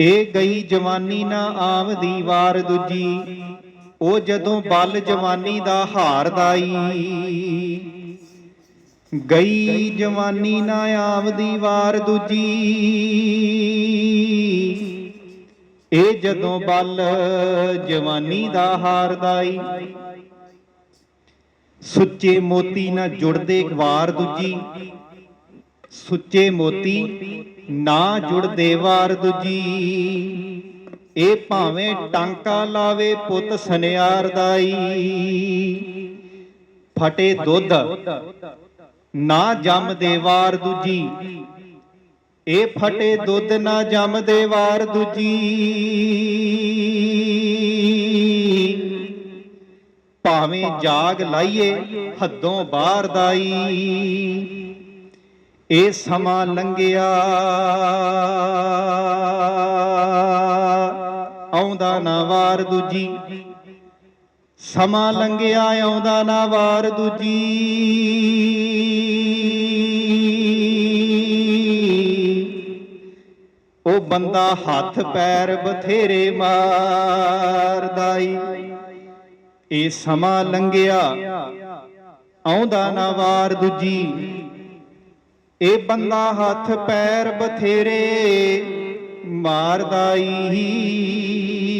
ਇਹ ਗਈ ਜਵਾਨੀ ਨਾ ਆਵਦੀ ਵਾਰ ਦੂਜੀ, ਉਹ ਜਦੋਂ ਬਲ ਜਵਾਨੀ ਦਾ ਹਾਰਦਾਈ ਗਈ ਜਵਾਨੀ ਨਾ ਆਵਦੀ ਵਾਰ ਦੂਜੀ ਇਹ ਜਦੋਂ ਬਲ ਜਵਾਨੀ ਦਾ ਹਾਰਦਾਈ ਸੁੱਚੇ ਮੋਤੀ ਨਾ ਜੁੜਦੇ ਵਾਰ ਦੂਜੀ, ਸੁੱਚੇ ਮੋਤੀ ਨਾ ਜੁੜ ਵਾਰ ਦੂਜੀ। ਇਹ ਭਾਵੇਂ ਟਾਂਕਾ ਲਾਵੇ ਪੁੱਤ ਸੁਨਿਆਰ ਦਾਈ। ਫਟੇ ਦੁੱਧ, ਨਾ ਜੰਮਦੇ ਵਾਰ ਦੂਜੀ। ਇਹ ਫਟੇ ਦੁੱਧ, ਨਾ ਜੰਮਦੇ ਵਾਰ ਦੂਜੀ। ਭਾਵੇਂ ਜਾਗ ਲਾਈਏ ਹੱਦੋਂ ਬਾਹਰ ਦਾਈ। ਇਹ ਸਮਾਂ ਲੰਘਿਆ। ਆਉਂਦਾ ਨਾ ਵਾਰ ਦੂਜੀ। ਸਮਾਂ ਲੰਘਿਆ, ਆਉਂਦਾ ਨਾ ਵਾਰ ਦੂਜੀ। ਉਹ ਬੰਦਾ ਹੱਥ ਪੈਰ ਬਥੇਰੇ ਮਾਰਦਾ ਈ। ਇਹ ਸਮਾਂ ਲੰਘਿਆ, ਆਉਂਦਾ ਨਾ ਵਾਰ ਦੂਜੀ। ਇਹ ਬੰਦਾ ਹੱਥ ਪੈਰ ਬਥੇਰੇ ਮਾਰਦਾ ਈ।